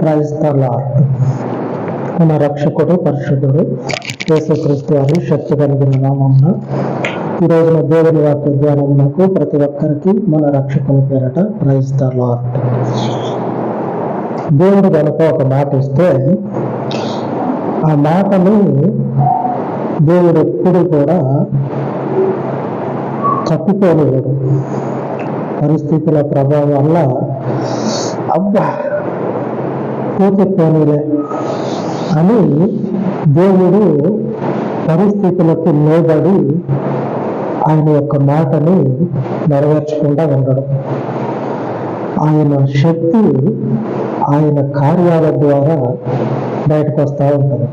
క్రైస్తలార్ట్ మన రక్షకుడు పరిశుద్ధుడు యేసుక్రీస్తు అని శక్తి కలిగిన నామమున ఈ రోజున దేవుని వాక్య ధ్యానములకు ప్రతి ఒక్కరికి మన రక్షకుల పేరట క్రైస్తలార్ట్ దేవుడు కనుక ఒక మాట ఇస్తే ఆ మాటని దేవుడు ఎప్పుడు కూడా తప్పిపోలేడు. పరిస్థితుల ప్రభావం వల్ల అబ్బా పోతే పోనీలే అని దేవుడు పరిస్థితులకు లోబడి ఆయన యొక్క మాటని నెరవేర్చకుండా ఉండడం. ఆయన శక్తి ఆయన కార్యాల ద్వారా బయటకు వస్తూ ఉంటుంది.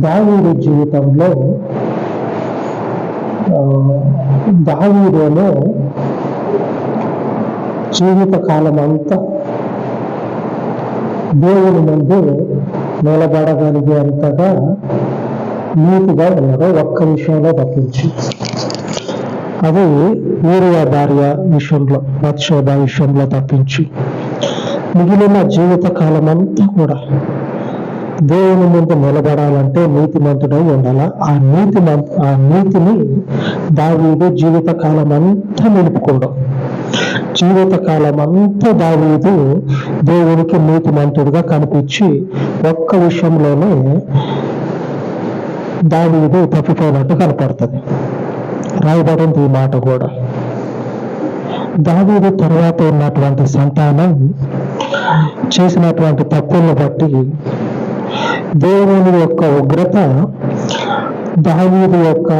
దావీడు జీవితంలో దావీడులో జీవిత కాలం అంతా దేవుని ముందు నిలబడగలిగేంతగా నీతిగా ఉన్నాడు ఒక్క విషయంలో తప్పించి. అది ఊరియా భార్య విషయంలో బత్షోభ విషయంలో తప్పించి. మిగిలిన జీవిత కాలం అంతా కూడా దేవుని ముందు నిలబడాలంటే నీతిమంతుడై ఉండాల? ఆ నీతి ఆ నీతిని దావీదు జీవిత కాలం అంతా నిలుపుకోవడం జీవిత కాలం అంతా దావీదు దేవునికి నీతిమంతుడిగా కనిపించి ఒక్క విషయంలోనే దావీదు తప్పిపోయినట్టు కనపడుతుంది. రాయబడింది ఈ మాట కూడా. దావీదు తర్వాత ఉన్నటువంటి సంతానం చేసినటువంటి తప్పులను బట్టి దేవుని యొక్క ఉగ్రత దావీదు యొక్క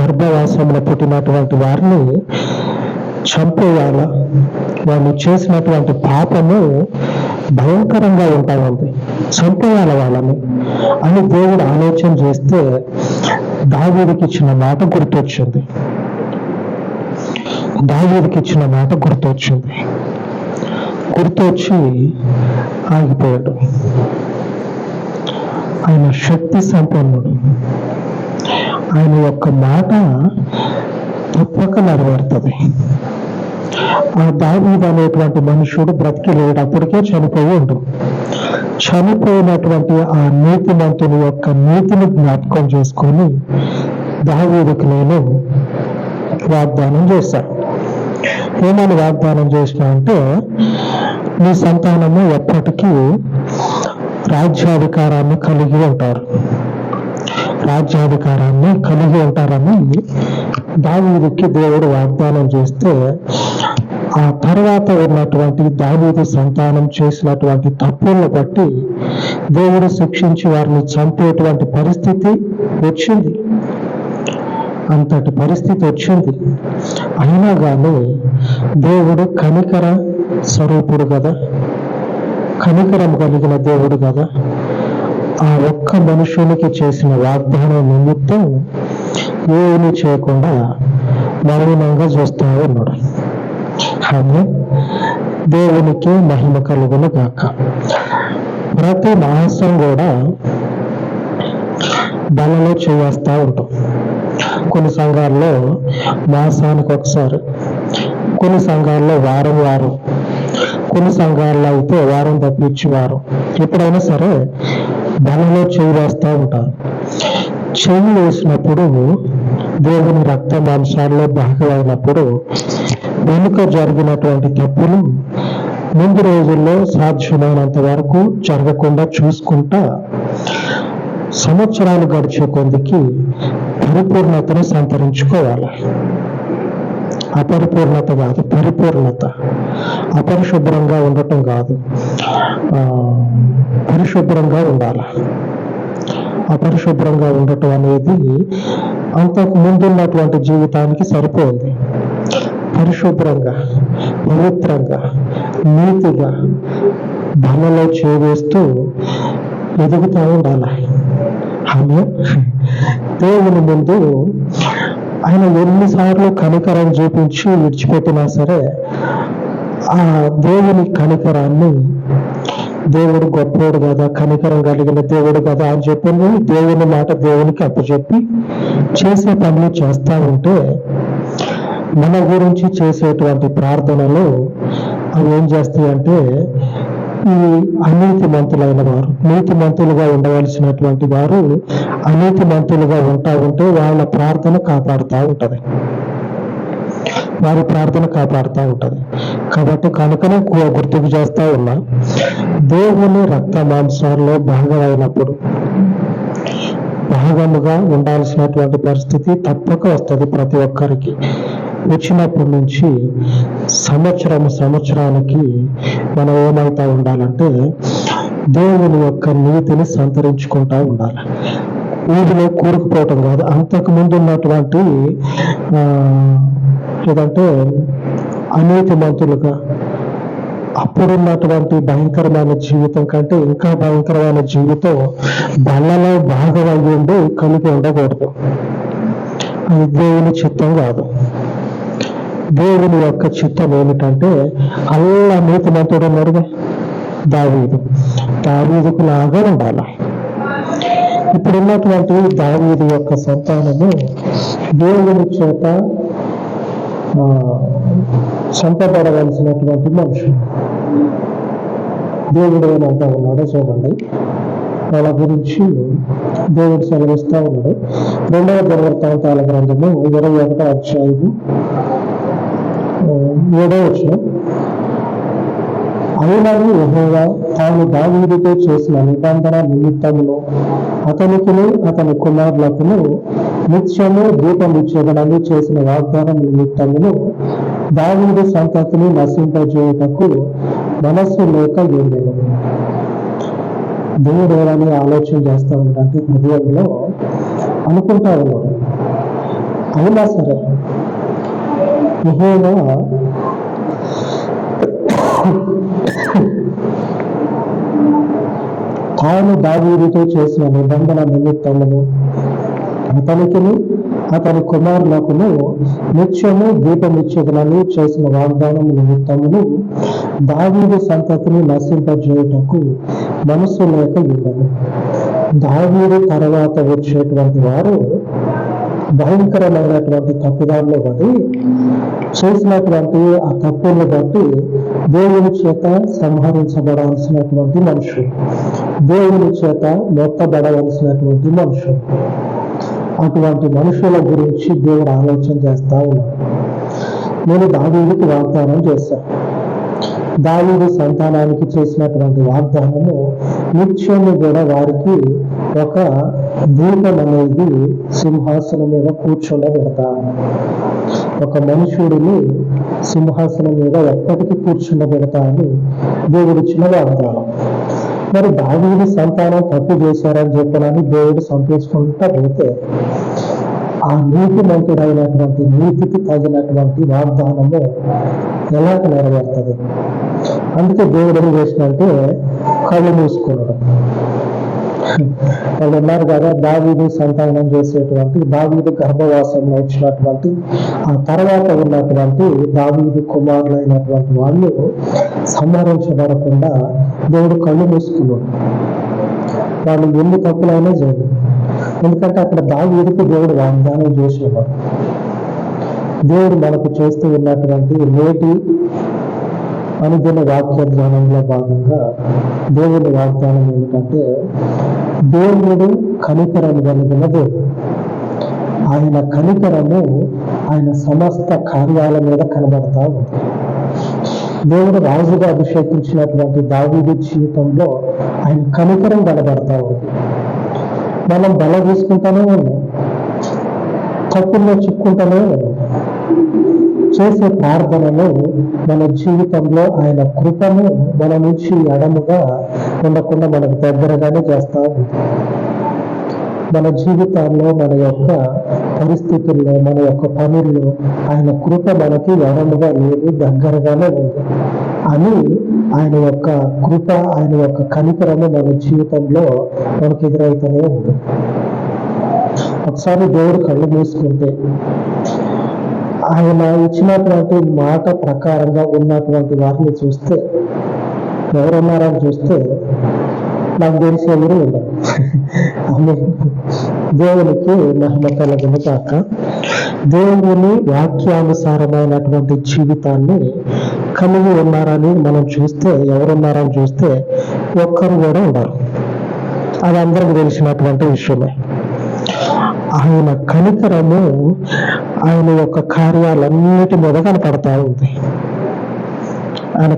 గర్భవాసంలో పుట్టినటువంటి వారిని చంపేయాల? వాళ్ళు చేసినటువంటి పాపము భయంకరంగా ఉంటా ఉంది చంపేయాల వాళ్ళని? అని దేవుడు ఆలోచన చేస్తే దావీడికి ఇచ్చిన మాట గుర్తొచ్చింది. దావీడికి ఇచ్చిన మాట గుర్తొచ్చింది. గుర్తొచ్చి ఆగిపోయాడు. ఆయన శక్తి సంపన్నుడు. ఆయన యొక్క మాట తప్పక నెరవేరుతుంది. ఆ దావీదు అనేటువంటి మనుషుడు బ్రతికి లేడప్పటికే చనిపోయి ఉండు. చనిపోయినటువంటి ఆ నీతిమంతుని యొక్క నీతిని జ్ఞాపకం చేసుకొని దావీదుకి నేను వాగ్దానం చేశాను ఏమని వాగ్దానం చేసిన అంటే నీ సంతానము ఎప్పటికీ రాజ్యాధికారాన్ని కలిగి ఉంటారు. రాజ్యాధికారాన్ని కలిగి ఉంటారని దావీదుకి దేవుడు వాగ్దానం చేస్తే ఆ తర్వాత ఉన్నటువంటి దావీదు సంతానం చేసినటువంటి తప్పులను బట్టి దేవుడు శిక్షించి వారిని చంపేటువంటి పరిస్థితి వచ్చింది. అంతటి పరిస్థితి వచ్చింది. అయినా కానీ దేవుడు కనికర స్వరూపుడు కదా? కనికరం కలిగిన దేవుడు కదా? ఆ ఒక్క మనుషునికి చేసిన వాగ్దానం నిమిత్తం ఏమి చేయకుండా మౌనంగా చూస్తూ ఉన్నాడు కానీ దేవునికి మహిమ కలుగును గాక. ప్రతి మాసం కూడా బలలో చేస్తూ ఉంటాం. కొన్ని సంఘాల్లో మాసానికి ఒకసారి కొన్ని సంఘాల్లో వారం వారం కొన్ని సంఘాల్లో అయితే వారం తప్పించి వారం ఎప్పుడైనా సరే బలలో చేయి వేస్తూ ఉంటారు. చెవి వేసినప్పుడు దేవుని రక్త మాంసాల్లో భాగమైనప్పుడు వెనుక జరిగినటువంటి తప్పులు ముందు రోజుల్లో సాధ్యమైనంత వరకు జరగకుండా చూసుకుంటా సంవత్సరాలు గడిచే కొందికి పరిపూర్ణతను సంతరించుకోవాలి. అపరిపూర్ణత కాదు పరిపూర్ణత. అపరిశుభ్రంగా ఉండటం కాదు. ఆ, పరిశుభ్రంగా ఉండాలి. అపరిశుభ్రంగా ఉండటం అనేది అంతకు ముందున్నటువంటి జీవితానికి సరిపోయింది. పరిశుభ్రంగా పవిత్రంగా నీతిగా బలలో చేవేస్తూ ఎదుగుతూ ఉండాలి. ఆమె దేవుని ముందు ఆయన ఎన్నిసార్లు కనికరం చూపించి విడిచిపెట్టినా సరే ఆ దేవుని కనికరాన్ని దేవుడు గొప్పవాడు కదా కనికరం కలిగిన దేవుడు కదా అని చెప్పి దేవుని మాట దేవునికి అప్పచెప్పి చేసే పనులు చేస్తా ఉంటే మన గురించి చేసేటువంటి ప్రార్థనలు అవి ఏం చేస్తాయి అంటే ఈ అనీతి మంతులైన వారు నీతి మంతులుగా ఉండవలసినటువంటి వారు అనీతి మంతులుగా ఉంటా ఉంటే వాళ్ళ ప్రార్థన కాపాడుతూ ఉంటది. వారి ప్రార్థన కాపాడుతూ ఉంటుంది. కాబట్టి కనుకనే గుర్తుకు చేస్తూ ఉన్నా దేవుని రక్త మాంసాల్లో భాగమైనప్పుడు భాగముగా ఉండాల్సినటువంటి పరిస్థితి తప్పక వస్తుంది ప్రతి ఒక్కరికి. వచ్చినప్పటి నుంచి సంవత్సరం సంవత్సరానికి మనం ఏమవుతా ఉండాలంటే దేవుని యొక్క నీతిని సంతరించుకుంటా ఉండాలి. ఊరిలో కూరుకుపోవటం కాదు. అంతకు ముందు ఉన్నటువంటి లేదంటే ఏదంటే అనీతి మంతులుగా అప్పుడున్నటువంటి భయంకరమైన జీవితం కంటే ఇంకా భయంకరమైన జీవితం బల్లలో భాగమై ఉండి కలిపి ఉండకూడదు. అది దేవుని చిత్తం కాదు. దేవుని యొక్క చిత్తం ఏమిటంటే అల్లా నీతిమంతుడు ఉన్నాడుగా దావీదు. దావీదుకు లాగా ఉండాలి. ఇప్పుడున్నటువంటి దావీదు యొక్క సంతానము దేవుని చేత సంతపడవలసినటువంటి మనుషులు దేవుడు ఏమంటా ఉన్నాడో చూడండి. వాళ్ళ గురించి దేవుడు సెలవిస్తా ఉన్నాడు. రెండవ దినవృత్తాంతాల గ్రంథము ఇరవై ఒకటో అధ్యాయము ఏడో వచ్చిన అయినను యెహోవా తాను దావీదుతో చేసిన నిబంధన నిమిత్తములో అతనికిని అతని కుమారులకును నిత్యము దీపము ఇచ్చేదనని చేసిన వాగ్దానం నిమిత్తమును దావీదు సంతతిని నశింపజేయటకు మనస్సు లేక ఉండేది దేవుడు ఏమని ఆలోచన చేస్తా ఉంటాడంటే హృదయంలో అనుకుంటా ఉన్నాడు. అయినా సరే యెహోవా తాను దావీడితో చేసిన నిబంధన నిమిత్తమును అతనికిని అతని కుమారులకును నిత్యము దీపమిచ్చేదనని చేసిన వాగ్దానం నిమిత్తమును దావీదు సంతతిని నశింపజేయుటకు మనస్సు లేక ఉండదు దావీదు తర్వాత వచ్చేటువంటి వారు భయంకరమైనటువంటి తప్పుదారులు పడి చేసినటువంటి ఆ తప్పులను బట్టి దేవుని చేత సంహరించబడాల్సినటువంటి మనుషులు. దేవుని చేత మొత్తబడవలసినటువంటి మనుషులు. అటువంటి మనుషుల గురించి దేవుడు ఆలోచన చేస్తా ఉన్నాడు. నేను దావీడికి వాగ్దానం చేశాను దావీదు సంతానానికి చేసినటువంటి వాగ్దానము నిత్యము కూడా వారికి ఒక దీపం అనేది సింహాసనం మీద కూర్చుండబెడతాను ఒక మనుషుడిని సింహాసనం మీద ఎప్పటికీ కూర్చుండబెడతా అని దేవుడిచ్చిన వాగ్దానం. మరి దావీదు సంతానం తప్పు చేశారని చెప్పడానికి దేవుడు సంతోషించుకుంటా పోతే ఆ నీతి మంతుడైనటువంటి నీతికి తగినటువంటి వాగ్దానము ఎలా నెరవేరుతుంది? అందుకే దేవుడు ఏం చేసినంటే కళ్ళు మూసుకున్నాడు. వాళ్ళు ఉన్నారు కదా దావీదు సంతానం చేసేటువంటి దావీదు గర్భవాసంలో వచ్చినటువంటి ఆ తర్వాత ఉన్నటువంటి దావీదు కుమారులైనటువంటి వాళ్ళు సంహరించబడకుండా దేవుడు కళ్ళు మూసుకున్నాడు వాళ్ళు ఎన్ని తప్పులైనా చేయలేదు. ఎందుకంటే అక్కడ దావీదుకు దేవుడు వాగ్దానం చేసేవాడు. దేవుడు మనకు చేస్తూ ఉన్నటువంటి నేటి అనుదిన వాక్య ధ్యానంలో భాగంగా దేవుని వాగ్దానం ఏమిటంటే దేవుడు కనికరం కలిగిన దేవుడు. ఆయన కనికరము ఆయన సమస్త కార్యాల మీద కనబడతా ఉంది. దేవుడు రాజుగా అభిషేకించినటువంటి దావీదు జీవితంలో ఆయన కనికరం కనబడతా ఉంది. మనం బల తీసుకుంటానే ఉన్నాం. తప్పుల్లో చిక్కుంటానే ఉన్నాం. చేసే ప్రార్థనలో మన జీవితంలో ఆయన కృపను మన నుంచి ఎడముగా ఉండకుండా మనకు దగ్గరగానే చేస్తా ఉంది మన జీవితాల్లో మన యొక్క పరిస్థితుల్లో మన యొక్క పనుల్లో ఆయన కృప మనకి ఎడముగా లేదు దగ్గరగానే ఉంది. అని ఆయన యొక్క కృప ఆయన యొక్క కనికరము మన జీవితంలో మనకి ఎదురవుతూనే ఉంది. ఒకసారి దేవుడు కళ్ళు మూసుకుంటే ఆయన ఇచ్చినటువంటి మాట ప్రకారంగా ఉన్నటువంటి వారిని చూస్తే ఎవరున్నారని చూస్తే నాకు తెలిసి ఎవరు ఉండరు దేవునికి మహిమ కలగను కాక దేవుని వాక్యానుసారమైనటువంటి జీవితాన్ని కలిగి ఉన్నారని మనం చూస్తే ఎవరున్నారని చూస్తే ఒక్కరు కూడా ఉండరు అది అందరికి తెలిసినటువంటి విషయమే. ఆయన కనికరము ఆయన యొక్క కార్యాలన్నిటి మీద కనపడతా ఉంది. ఆయన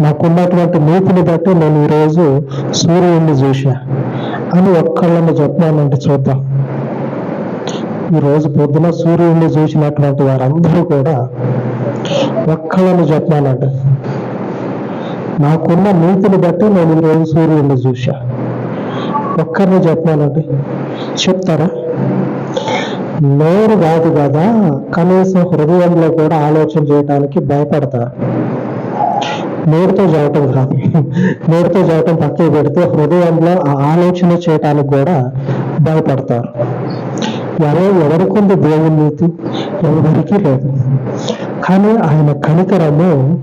నాకున్నటువంటి నీతిని బట్టి నేను ఈరోజు సూర్యుడిని చూసా అని ఒక్కళ్ళని చెప్పానంటే చూద్దాం. ఈరోజు పొద్దున సూర్యుడిని చూసినటువంటి వారందరూ కూడా ఒక్కళ్ళని చెప్పానండి నాకున్న నీతిని బట్టి నేను ఈరోజు సూర్యుడిని చూసా ఒక్కరిని చెప్పాలండి చెప్తారా? నోరు కాదు కదా కనీసం హృదయంలో కూడా ఆలోచన చేయడానికి భయపడతారు. నోరుతో చేయటం కాదు. నోరుతో చేయటం పక్కకి పెడితే హృదయంలో ఆ ఆలోచన చేయటానికి కూడా భయపడతారు. ఎవరు ఎవరికొంది దేవుని నీతి? ఎవరికి లేదు. కానీ ఆయన కనికరము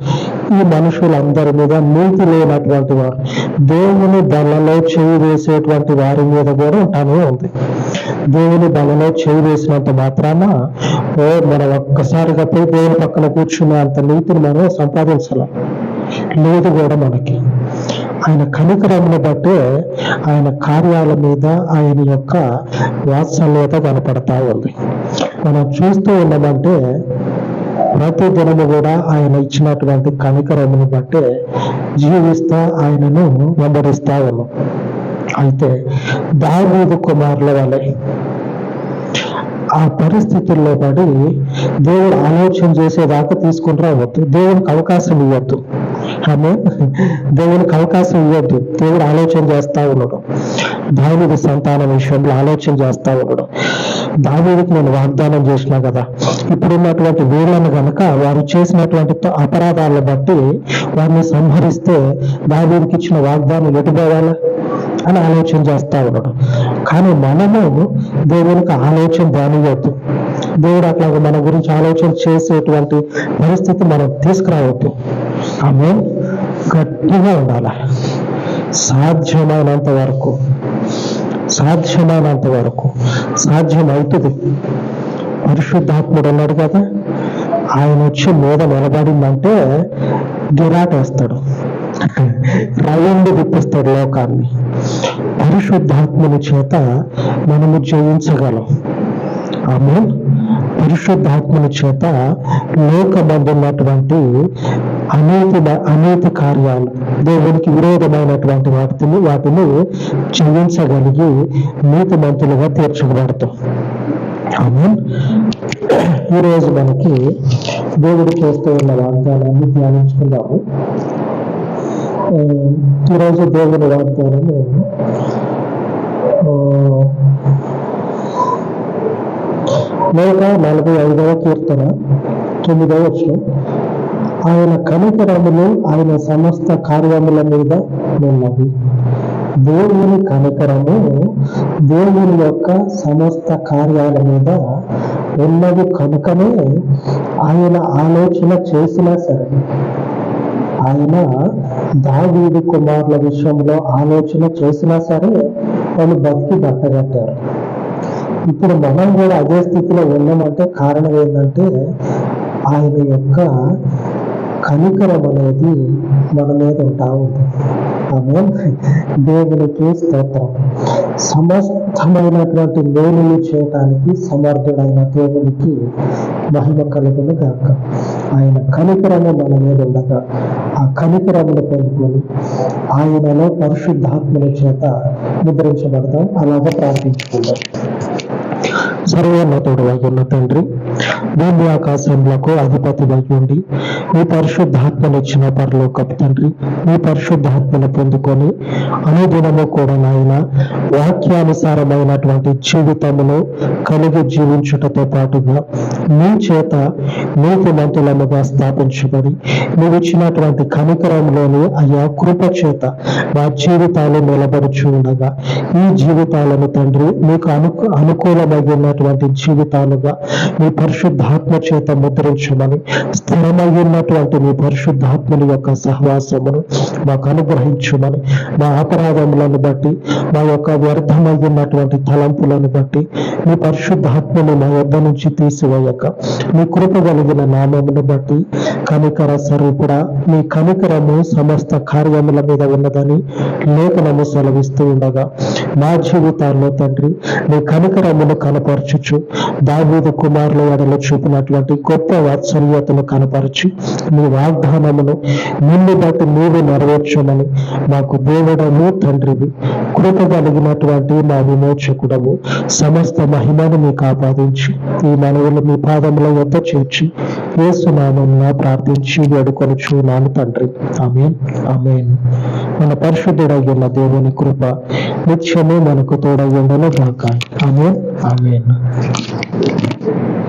ఈ మనుషులందరి మీద నీతి లేనటువంటి వారు దేవుని బలలో చేయి వేసేటువంటి వారి మీద కూడా ఉంటానే ఉంది. దేవుని బలలో చేయి వేసినంత మాత్రాన ఓ మనం ఒక్కసారిగా పోయి దేవుని పక్కన కూర్చునే అంత నీతిని మనం సంపాదించలేం. లేదు కూడా మనకి. ఆయన కనికరమును బట్టే ఆయన కార్యాల మీద ఆయన యొక్క వాత్సల్యత కనపడతా ఉంది. మనం చూస్తూ ఉన్నామంటే ప్రతి దినము కూడా ఆయన ఇచ్చినటువంటి కనికరమును బట్టే జీవిస్తా ఆయనను వెంబడిస్తా ఉన్నాం. అయితే దావీదు కుమారుల వలె ఆ పరిస్థితుల్లో పడి దేవుడు ఆలోచన చేసేదాకా తీసుకుని రావద్దు. దేవునికి అవకాశం ఇవ్వద్దు. ఆమె దేవునికి అవకాశం ఇవ్వద్దు. దేవుడు ఆలోచన చేస్తా ఉన్నాడు. దావీదు సంతానం విషయంలో ఆలోచన చేస్తా ఉన్నాడు దావీదుకి నేను వాగ్దానం చేసినా కదా ఇప్పుడున్నటువంటి వీళ్ళను గనక వారు చేసినటువంటి అపరాధాలను బట్టి వారిని సంహరిస్తే దావీదుకి ఇచ్చిన వాగ్దానం ఎటుపోవాలా అని ఆలోచన చేస్తా ఉన్నాడు. కానీ మనము దేవునికి ఆలోచన దానియొద్దు దేవుడు అట్లా మన గురించి ఆలోచన చేసేటువంటి పరిస్థితి మనం తీసుకురావద్దు. ఆమె గట్టిగా ఉండాలి? సాధ్యమైనంత వరకు సాధ్యమైనంత వరకు సాధ్యం అవుతుంది పరిశుద్ధాత్ముడు ఉన్నాడు కదా ఆయన వచ్చి మీద నిలబడిందంటే గిరాటేస్తాడు రవండి గుప్పిస్తాడు లోకాన్ని. పరిశుద్ధాత్మని చేత మనము జయించగలం. ఆమె పరిశుద్ధాత్మని చేత లోకమందున్నటువంటి అనేతి అనేక కార్యాలు. దేవునికి విరోధమైనటువంటి వాటిని వాటిని నీతి నీతిమంతులుగా తీర్చబడతాం ఆమె ఈరోజు మనకి దేవుడు చేస్తూ ఉన్న వాగ్దానాన్ని ధ్యానించుకుందాము. ఈరోజు దేవుని వాగ్దానము ఆ, నూట నలభై ఐదవ కీర్తన తొమ్మిదవ వచ్చిన ఆయన కనికరములు ఆయన సమస్త కార్యముల మీద ఉన్నది దేవుని కనికరము దేవుని యొక్క సమస్త కార్యాల మీద ఉన్నది కనుకనే ఆయన ఆలోచన చేసినా సరే ఆయన దావీదు కుమారుల విషయంలో ఆలోచన చేసినా సరే వాళ్ళు బతికి బట్టగట్టారు. ఇప్పుడు మనం కూడా అదే స్థితిలో ఉన్నామంటే కారణం ఏంటంటే ఆయన యొక్క కనికరం అనేది మన మీద ఉంటా ఉంటుంది. ఆమె దేవునికి స్తోత్రం. సమస్తమైనటువంటి లోనులు చేయటానికి సమర్థుడైన దేవునికి మహిమ కలుగును గాక. ఆయన కనికరము మన మీద ఉండగా ఆ కనికరమును పొందుకొని ఆయనలో పరిశుద్ధాత్మల చేత ముద్రించబడతాం. అలాగే ప్రార్థించుకుందాం. సర్వోన్నతుడు ఉన్న తండ్రి భూమి ఆకాశములకు అధిపతి ఉండి మీ పరిశుద్ధాత్మను ఇచ్చిన పరలోకపు తండ్రి మీ పరిశుద్ధాత్మను పొందుకొని అనుదినము కూడా నాయన వాక్యానుసారమైనటువంటి జీవితమును కలిగి జీవించుటతో పాటుగా మీ చేత నీతిమంతులముగా స్థాపించబడి నువ్వు ఇచ్చినటువంటి కనికరంలోని అయా కృప చేత మా జీవితాలు నిలబడుచు ఉండగా ఈ జీవితాలను తండ్రి మీకు అను అనుకూలమైనటువంటి ఉన్నటువంటి జీవితాలుగా మీ పరిశుద్ధాత్మ చేత ముద్రించమని స్థిరమై ఉన్నటువంటి మీ పరిశుద్ధాత్మని యొక్క సహవాసమును మాకు అనుగ్రహించమని మా అపరాధములను బట్టి మా యొక్క వ్యర్థమై ఉన్నటువంటి తలంపులను బట్టి మీ పరిశుద్ధాత్మని మా వద్ద నుంచి తీసివేయక. మీ కృప కలిగిన నామమును బట్టి కనికర స్వరూపుడా మీ కనికరము సమస్త కార్యముల మీద ఉన్నదని లేఖనము సెలవిస్తూ ఉండగా మా జీవితాల్లో తండ్రి మీ కనికరమును కనపరచచ్చు దావీదు కుమారుల ఎడలో చూపినటువంటి గొప్ప వాత్సల్యతను కనపరచి మీ వాగ్దానమును నిన్ను బట్టి నీవు నెరవేర్చమని మాకు దేవుడము తండ్రివి కృప కలిగినటువంటి మా విమోచకుడము సమస్త మహిమను మీకు ఆపాదించి ఈ మనవులు మీ పాదముల వద్ద చేర్చి ఏసునామం ప్రార్థించి వేడుకొనుచు చూనాను తండ్రి. ఆమెన్. ఆమెన్. మన పరిశుద్ధుడయ్యున్న దేవుని కృప నిత్యము మనకు తోడయ్యుండను గాక. ఆమెన్. ఆమెన్. nữa